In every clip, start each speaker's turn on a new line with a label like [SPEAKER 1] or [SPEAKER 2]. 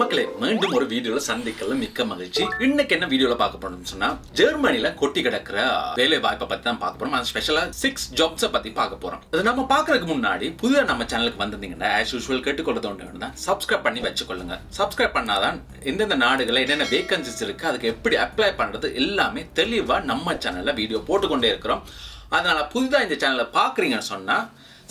[SPEAKER 1] மக்களே மீண்டும் ஒரு வீடியோல சந்திக்கல. மிக்க மகிழ்ச்சி. இன்னைக்கு என்ன வீடியோல பார்க்க போறோம்னு சொன்னா ஜெர்மனில கொட்டி கிடக்கிற வேலை வாய்ப்பை பத்தி தான் பார்க்க போறோம். அது ஸ்பெஷலா சிக்ஸ் ஜாப்ஸை பத்தி பார்க்க போறோம். இது நம்ம பார்க்கறதுக்கு முன்னாடி புதிய நம்ம சேனலுக்கு வந்திருந்தீங்கன்னா ஆஸ் யூஸ்வல் கேட்டுக்கொள்ளது ஒன்று சப்ஸ்கிரைப் பண்ணி வச்சுக்கொள்ளுங்க. சப்ஸ்கிரைப் பண்ணாதான் எந்தெந்த நாடுகளில் என்னென்ன வேகன்சிஸ் இருக்கு அதுக்கு எப்படி அப்ளை பண்றது எல்லாமே தெளிவா நம்ம சேனல்ல வீடியோ போட்டுக்கொண்டே இருக்கிறோம். அதனால புதிதா இந்த சேனலை பார்க்குறீங்கன்னு சொன்னா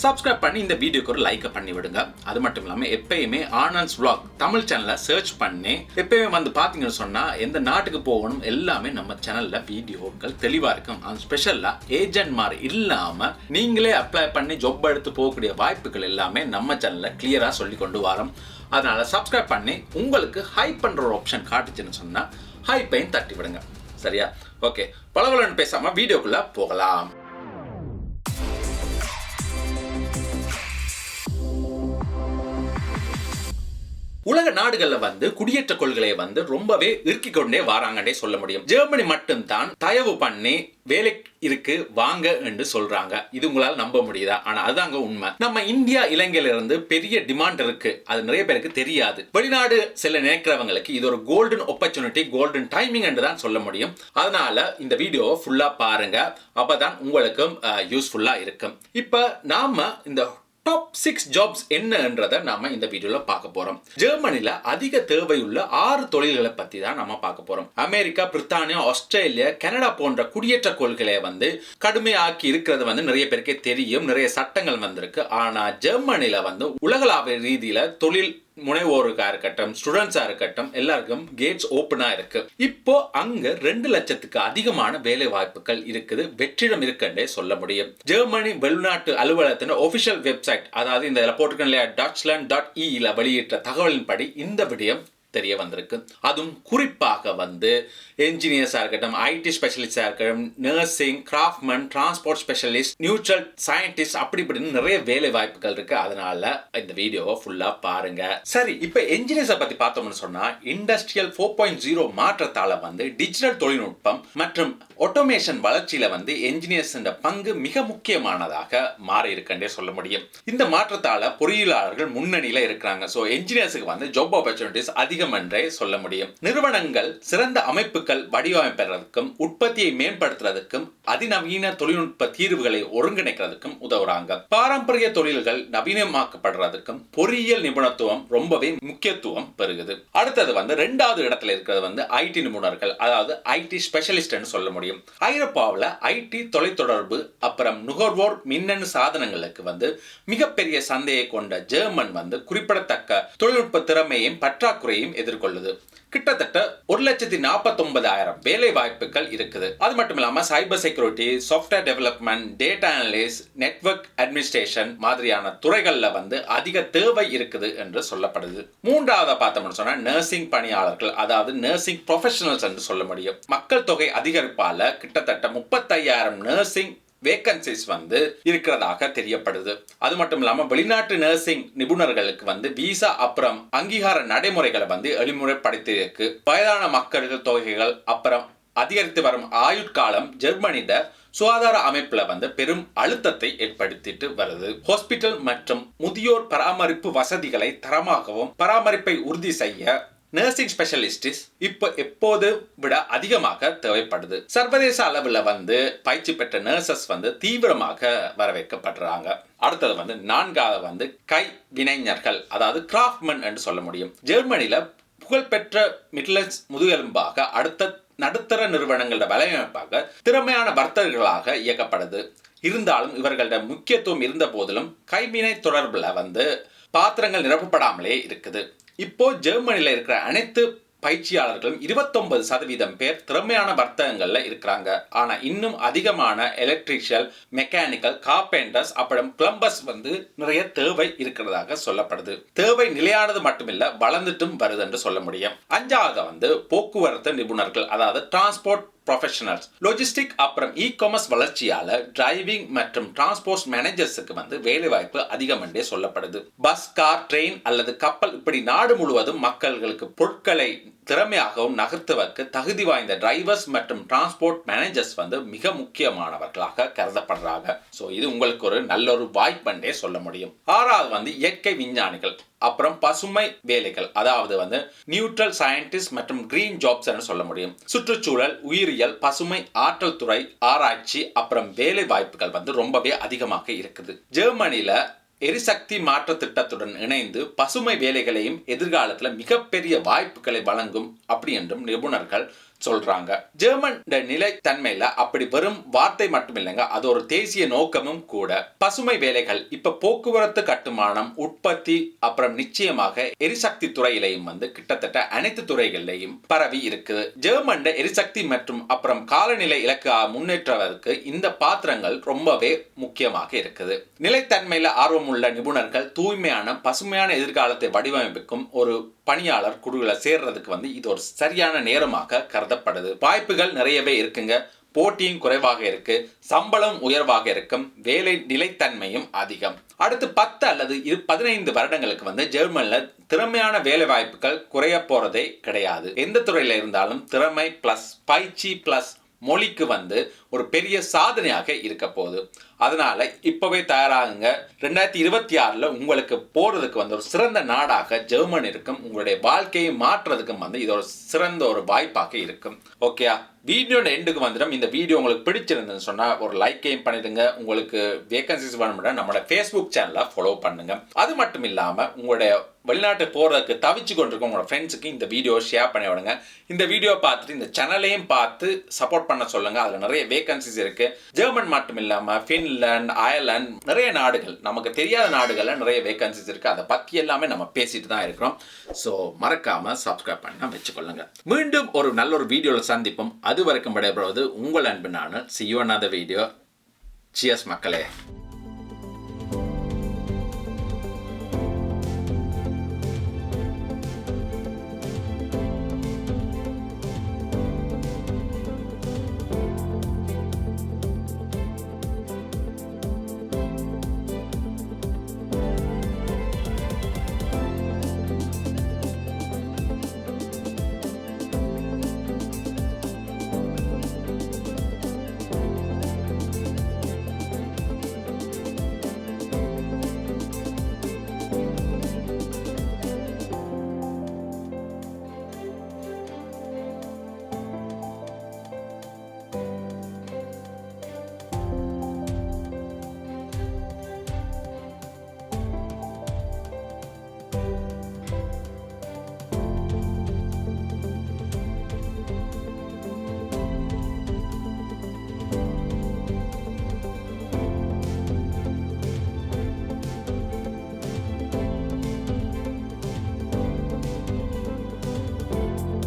[SPEAKER 1] சப்ஸ்கிரைப் பண்ணி இந்த வீடியோக்கு ஒரு லைக்கை பண்ணி விடுங்க அது மட்டும் இல்லாமல் எப்பயுமே ஆனந்த்ஸ் விளாக் தமிழ் சேனலை சர்ச் பண்ணி எப்பயுமே வந்து பார்த்தீங்கன்னு சொன்னால் எந்த நாட்டுக்கு போகணும் எல்லாமே நம்ம சேனலில் வீடியோக்கள் தெளிவாக இருக்கும். அது ஸ்பெஷலாக ஏஜென்ட் மாதிரி இல்லாமல் நீங்களே அப்ளை பண்ணி ஜொப் எடுத்து போகக்கூடிய வாய்ப்புகள் எல்லாமே நம்ம சேனலில் கிளியராக சொல்லி கொண்டு வரோம். அதனால் சப்ஸ்கிரைப் பண்ணி உங்களுக்கு ஹைப் பண்ணுற ஒரு ஆப்ஷன் காட்டுச்சுன்னு சொன்னால் ஹைப்பையும் தட்டி விடுங்க சரியா? ஓகே பலவலன்னு பேசாமல் வீடியோக்குள்ளே போகலாம். உலக நாடுகள்ல வந்து குடியேற்ற கொள்கையை வந்து ரொம்பவே இறுக்கிக் கொண்டே வராங்கன்னே சொல்ல முடியும். ஜெர்மனி மட்டும்தான் தயவு பண்ணி வேலை இருக்கு வாங்க என்று சொல்றாங்க. இது உங்களால் நம்ப முடியுதா? ஆனா அதுதாங்க உண்மை. நம்ம இந்தியா இலங்கையில இருந்து பெரிய டிமாண்ட் இருக்கு. அது நிறைய பேருக்கு தெரியாது. வெளிநாடு செல்ல நினைக்கிறவங்களுக்கு இது ஒரு கோல்டன் ஆப்பர்ச்சுனிட்டி கோல்டன் டைமிங் என்று தான் சொல்ல முடியும். அதனால இந்த வீடியோவை ஃபுல்லா பாருங்க. அப்பதான் உங்களுக்கும் யூஸ்ஃபுல்லா இருக்கும். இப்ப நாம இந்த டாப் சிக்ஸ் ஜாப்ஸ் என்னன்றதை நாம இந்த வீடியோவில் பார்க்க போறோம். ஜெர்மனியில் அதிக தேவையுள்ள ஆறு தொழில்களை பத்தி தான் நம்ம பார்க்க போறோம். அமெரிக்கா பிரித்தானியா ஆஸ்திரேலியா கனடா போன்ற குடியேற்ற கொள்கையை வந்து கடுமையாக்கி இருக்கிறது வந்து நிறைய பேருக்கே தெரியும். நிறைய சட்டங்கள் வந்திருக்கு. ஆனா ஜெர்மனியில் வந்து உலகளாவிய ரீதியில் தொழில் முனைவோருக்கா இருக்கட்டும் ஸ்டூடெண்ட்ஸாக இருக்கட்டும் எல்லாருக்கும் கேட்ஸ் ஓப்பனா இருக்கு. இப்போ அங்கே ரெண்டு லட்சத்துக்கு அதிகமான வேலை வாய்ப்புகள் இருக்குது. வெற்றிடம் இருக்குன்றே சொல்ல முடியும். ஜெர்மனி வெளிநாட்டு அலுவலகத்தின் ஒபிஷியல் வெப்சைட் அதாவது இந்த இதில் போட்டிருக்கேன் இல்லையா? டாட்ச்லாண்ட் டாட் இல வெளியிட்ட தகவலின்படி இந்த விடயம் தெரிய வந்திருக்கு. அதுவும் குறிப்பாக வந்து என்ஜினியர்ஸாக இருக்கட்டும் ஐடி ஸ்பெஷலிஸ்டாக இருக்கட்டும் nursing craftsman transport specialist neutral scientist அப்படி இப்படின்னு நிறைய வேலை வாய்ப்புகள் இருக்கு. அதனால இந்த வீடியோவை ஃபுல்லாக பாருங்க. சரி இப்போ என்ஜினியர்ஸை பற்றி பார்த்தோம்னு சொன்னால் இண்டஸ்ட்ரியல் ஃபோர் பாயிண்ட் ஜீரோ மாற்றத்தால் வந்து டிஜிட்டல் தொழில்நுட்பம் மற்றும் ஆட்டோமேஷன் வளர்ச்சியில வந்து என்ஜினியர்ஸ் பங்கு மிக முக்கியமானதாக மாறி இருக்குன்றே சொல்ல முடியும். இந்த மாற்றத்தால பொறியியலாளர்கள் முன்னணியில இருக்கிறாங்க. ஸோ என்ஜினியர்ஸுக்கு வந்து ஜாப் ஆப்பர்ச்சுனிட்டிஸ் அதிகம் என்றே சொல்ல முடியும். நிறுவனங்கள் சிறந்த அமைப்புகள் வடிவமைப்பதற்கும் உற்பத்தியை மேம்படுத்துறதுக்கும் அதிநவீன தொழில்நுட்ப தீர்வுகளை ஒருங்கிணைக்கிறதுக்கும் உதவுறாங்க. பாரம்பரிய தொழில்கள் நவீனமாக்கப்படுறதுக்கும் பொறியியல் நிபுணத்துவம் ரொம்பவே முக்கியத்துவம் பெறுகுது. அடுத்தது வந்து ரெண்டாவது இடத்துல இருக்கிறது வந்து ஐடி நிபுணர்கள் அதாவது ஐடி ஸ்பெஷலிஸ்ட் சொல்ல முடியும். ஐரோப்பாவில் ஐடி தொலைத்தொடர்பு அப்புறம் நுகர்வோர் மின்னணு சாதனங்களுக்கு வந்து மிகப்பெரிய சந்தையை கொண்ட ஜெர்மன் வந்து குறிப்பிடத்தக்க தொழில்நுட்ப திறமையும் பற்றாக்குறையும் எதிர்கொள்ளுது. கிட்டத்தட்ட ஒரு லட்சத்தி நாற்பத்தி ஒன்பதாயிரம் வேலை வாய்ப்புகள் இருக்குது. அது மட்டும் இல்லாம cyber security software development data analyst network administration மாதிரியான துறைகள்ல வந்து அதிக தேவை இருக்குது என்று சொல்லப்படுது. மூன்றாவது பார்த்தோம்னு சொன்னா நர்சிங் பணியாளர்கள் அதாவது நர்சிங் ப்ரொஃபஷனல்ஸ் என்று சொல்ல முடியும். மக்கள் தொகை அதிகரிப்பால கிட்டத்தட்ட முப்பத்தையாயிரம் நர்சிங் வேக்கன்சிஸ் வந்து இருக்கிறதாக தெரியப்படுது. அது மட்டும் இல்லாமல் வெளிநாட்டு நர்சிங் நிபுணர்களுக்கு வந்து விசா அப்புறம் அங்கீகார நடைமுறைகளை வந்து எளிமுறைப்படுத்தியிருக்கு வயதான மக்கள் தொகைகள் அப்புறம் அதிகரித்து வரும் ஆயுட்காலம் ஜெர்மனித சுகாதார அமைப்புல வந்து பெரும் அழுத்தத்தை ஏற்படுத்திட்டு வருது. ஹாஸ்பிட்டல் மற்றும் முதியோர் பராமரிப்பு வசதிகளை தரமாகவும் பராமரிப்பை உறுதி செய்ய நர்சிங் ஸ்பெஷலிஸ்டிஸ் இப்போ எப்போது விட அதிகமாக தேவைப்படுது. சர்வதேச அளவில் வந்து பயிற்சி பெற்ற நர்சஸ் வந்து தீவிரமாக வரவேற்கப்படுறாங்க. அடுத்தது வந்து நான்காவது வந்து கை வினைஞர்கள் அதாவது கிராஃப்ட்மன் என்று சொல்ல முடியும். ஜெர்மனியில் புகழ்பெற்ற மிட்லன்ஸ் முதுகெலும்பாக அடுத்த நடுத்தர நிறுவனங்களோட வலையமைப்பாக திறமையான வர்த்தகர்களாக இயக்கப்படுது. இருந்தாலும் இவர்களோட முக்கியத்துவம் இருந்த போதிலும் கைவினை தொடர்பில் வந்து பாத்திரங்கள் நிரப்பப்படாமலே இருக்குது. இப்போ ஜெர்மனியில் இருக்கிற அனைத்து பயிற்சியாளர்களும் இருபத்தொன்பது சதவீதம் பேர் திறமையான வர்த்தகங்களில் இருக்கிறாங்க. ஆனால் இன்னும் அதிகமான எலக்ட்ரிஷியல் மெக்கானிக்கல் கார்பெண்டர்ஸ் அப்புறம் பிளம்பர்ஸ் வந்து நிறைய தேவை இருக்கிறதாக சொல்லப்படுது. தேவை நிலையானது மட்டுமில்ல வளர்ந்துட்டும் வருது என்று சொல்ல முடியும். அஞ்சாவது வந்து போக்குவரத்து நிபுணர்கள் அதாவது டிரான்ஸ்போர்ட் ப்ரொஃபஷனல்ஸ் லொஜிஸ்டிக் அப்புறம் இ காமர்ஸ் வளர்ச்சியால டிரைவிங் மற்றும் டிரான்ஸ்போர்ட் மேனேஜர்ஸுக்கு வந்து வேலை வாய்ப்பு அதிகம் என்றே சொல்லப்படுது. பஸ் கார் ட்ரெயின் அல்லது கப்பல் இப்படி நாடு முழுவதும் மக்கள்களுக்கு பொருட்களை திறமையாகவும் நகர்த்துவதற்கு தகுதி வாய்ந்த டிரைவர்ஸ் மற்றும் டிரான்ஸ்போர்ட் மேனேஜர்ஸ் வந்து மிக முக்கியமானவர்களாக கருதப்படுறாங்க. ஸோ இது உங்களுக்கு ஒரு நல்ல ஒரு வாய்ப்புன்றே சொல்ல முடியும். ஆறாவது வந்து இயற்கை விஞ்ஞானிகள். அப்புறம் பசுமை வேலைகள் அதாவது வந்து நியூட்ரல் சயின்டிஸ்ட் மற்றும் கிரீன் ஜாப்ஸ் சொல்ல முடியும். சுற்றுச்சூழல் உயிரியல் பசுமை ஆற்றல் துறை ஆராய்ச்சி அப்புறம் வேலை வாய்ப்புகள் வந்து ரொம்பவே அதிகமாக இருக்குது. ஜெர்மனில எரிசக்தி மாற்ற திட்டத்துடன் இணைந்து பசுமை வேலைகளையும் எதிர்காலத்தில் மிகப்பெரிய வாய்ப்புகளை வழங்கும் அப்படி என்றும் நிபுணர்கள் சொல்றாங்க. ஜெர்மன் நிலைத்தன்மையில அப்படி வெறும் வார்த்தை மட்டும் இல்லைங்க அது ஒரு தேசிய நோக்கமும் கூட. பசுமை வேலைகள் இப்ப போக்குவரத்து கட்டுமானம் உற்பத்தி அப்புறம் நிச்சயமாக எரிசக்தி துறையிலையும் வந்து கிட்டத்தட்ட அனைத்து துறைகளிலையும் பரவி இருக்குது ஜெர்மன் எரிசக்தி மற்றும் அப்புறம் காலநிலை இலக்கு முன்னேற்றுவதற்கு இந்த பாத்திரங்கள் ரொம்பவே முக்கியமாக இருக்குது. நிலைத்தன்மையில ஆர்வமுள்ள நிபுணர்கள் தூய்மையான பசுமையான எதிர்காலத்தை வடிவமைப்புக்கும் ஒரு பணியாளர் குழுவில் சேர்றதுக்கு வந்து இது ஒரு சரியான நேரமாக கருதப்படுது. வாய்ப்புகள் நிறையவே இருக்குங்க. போட்டியும் குறைவாக இருக்கு. சம்பளம் உயர்வாக இருக்கும். வேலை நிலைத்தன்மையும் அதிகம். அடுத்து பத்து அல்லது இது பதினைந்து வருடங்களுக்கு வந்து ஜெர்மனில் திறமையான வேலை வாய்ப்புகள் குறைய போறதே கிடையாது. எந்த துறையில இருந்தாலும் திறமை பிளஸ் பயிற்சி பிளஸ் மொழிக்கு வந்து ஒரு பெரிய சாதனையாக இருக்க போகுது. அதனால இப்போவே தயாராகுங்க. ரெண்டாயிரத்தி இருபத்தி ஆறுல உங்களுக்கு போறதுக்கு வந்து ஒரு சிறந்த நாடாக ஜெர்மன் இருக்கும் உங்களுடைய வாழ்க்கையை மாற்றுறதுக்கும் வந்து இது ஒரு சிறந்த ஒரு வாய்ப்பாக இருக்கும். ஓகேயா வீடியோட எண்டுக்கு வந்துடும். இந்த வீடியோ உங்களுக்கு பிடிச்சிருந்ததுன்னு சொன்னால் ஒரு லைக்கையும் பண்ணிடுங்க. உங்களுக்கு வேகன்சிஸ் வேணும்னா நம்மளோட ஃபேஸ்புக் சேனலை ஃபாலோ பண்ணுங்க. அது மட்டும் இல்லாமல் உங்களுடைய வெளிநாட்டு போகிறதுக்கு தவிச்சு கொண்டிருக்க உங்களோட ஃப்ரெண்ட்ஸுக்கு இந்த வீடியோ ஷேர் பண்ணி விடுங்க. இந்த வீடியோ பார்த்துட்டு இந்த சேனலையும் பார்த்து சப்போர்ட் பண்ண சொல்லுங்க. அதில் நிறைய வேகன்சிஸ் இருக்குது ஜெர்மன் மட்டும் இல்லாமல் ஃபின்லாண்ட் அயர்லாண்ட் நிறைய நாடுகள் நமக்கு தெரியாத நாடுகளில் நிறைய வேகன்சிஸ் இருக்கு. அதை பற்றி எல்லாமே நம்ம பேசிட்டு தான் இருக்கிறோம். ஸோ மறக்காம சப்ஸ்கிரைப் பண்ண வச்சுக்கொள்ளுங்க. மீண்டும் ஒரு நல்ல ஒரு வீடியோவில் சந்திப்போம். அது வரைக்கும் விடைபெறுவது உங்கள் அன்பு நான். சி யூ another வீடியோ சியஸ் மக்களே.